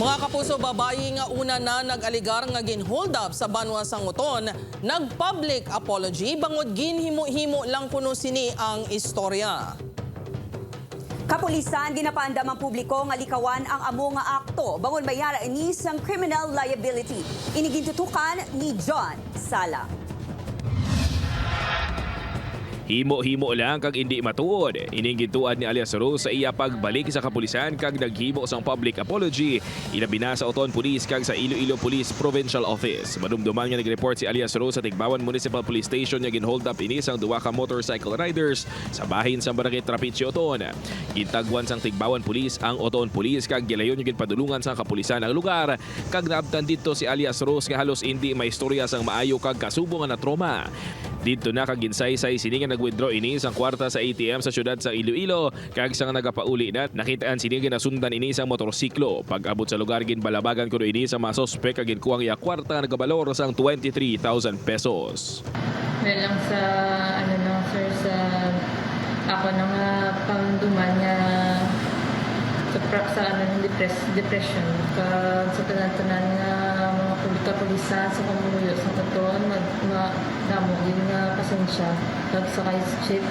Mga kapuso, babayi nga una na nag-aligar nga ginhold up sa Banwa Sanguton, nag-public apology bangod ginhimo-himo lang kuno sini ang istorya. Kapulisan ginapaandam ang publiko nga likawan ang amo nga akto bangon bayara ini sang criminal liability. Inigintutukan ni John Sala. Himo-himo lang kag hindi matuod. Ining gintuan ni alias Rose sa iya pagbalik sa kapulisan kag naghimo sang public apology. Ilabi na sa Oton Police kag sa Iloilo Police Provincial Office. Madumduman nga nag-report si alias Rose sa Tigbawan Municipal Police Station nga ginhold up ini sang duwa ka motorcycle riders sa bahin sa Barangay Trapiche Oton. Gintagwan sang Tigbawan Police ang Oton Police kag gilayon yung ginpadulungan sa kapulisan ang lugar. Kag naabtan dito si alias Rose nga halos hindi may istorya sang maayo kag kasubo nga na trauma. Dito na kaginsaysay sini nga nag-withdraw ini sang kwarta sa ATM sa syudad sa Iloilo kag sa nga nagapauli na nakitaan sini nga nasundan ini sang motorsiklo pag abot sa lugar ginbalabagan kuno ini sa mga sospek kag ginkuwang iya kwarta nga nagabalor sang 23,000 pesos. Dahil sa, ano lang sir, sa ako na nga pangduman nga sa, sa ano, depress, depression. Kag sa tanan-tanan nga pulisa sa kamuluyo sa katon, damo din nga pasensya. Kag sa kay chip,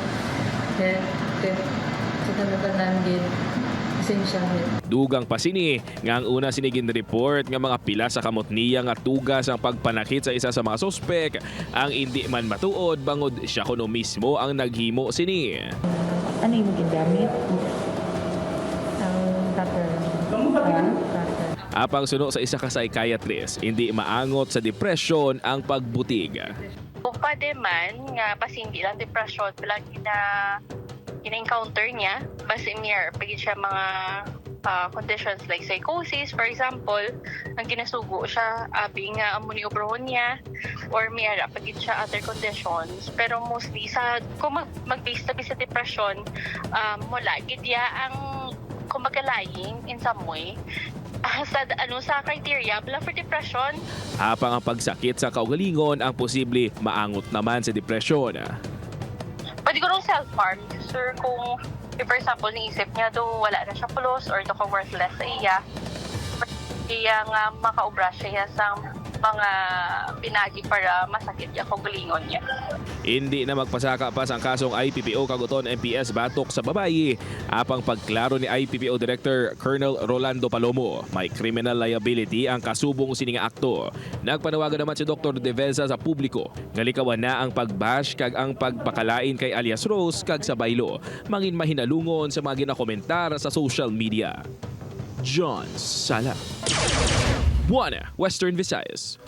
head, head, sa tanan-tanan din, pasensya. Dugang pa sini nga ang una sinigin report nga mga pila sa kamot niya nga tugas ang pagpanakit sa isa sa mga sospek ang hindi man matuod bangod siya kuno mismo ang naghimo sini. Ano yung ginamit? Ang. Ha? Cutter. Apang suno sa isa ka psychiatrist, hindi maangot sa depression ang pagbutig. Pwede man, nga basta hindi lang depression, pala gina, gina-encounter niya, basta near, pag siya mga ah, conditions like psychosis, for example, ang ginasugo siya, abi nga ammoniobrone niya, or may ara pag siya other conditions. Pero mostly, sa, kung mag, mag-base sa depression, um, mula, gidya ang kumagalaying in some way, Ah, sa ano sa criteria bala for depression Apang ang pagsakit sa kaugalingon ang posible maangot naman sa depression. pwede ko rin self-harm. Sir, kung, if for example, naisip niya do wala na siya pulos or do ka worthless sa iya, iya nga makaubra siya sa mga pinagi para masakit niya kung galingon niya. Hindi na magpasaka pa ang kasong IPPO kaguton MPS batok sa babayi. Apang pagklaro ni IPPO Director Colonel Rolando Palomo, may criminal liability ang kasubong sininga akto. Nagpanawagan naman si Dr. Deveza sa publiko. Ngalikawan na ang pagbash kag ang pagpakalain kay alias Rose kag sa baylo. Mangin mahinalungon sa mga ginakomentar sa social media. John Sala. Buana, Western Visayas.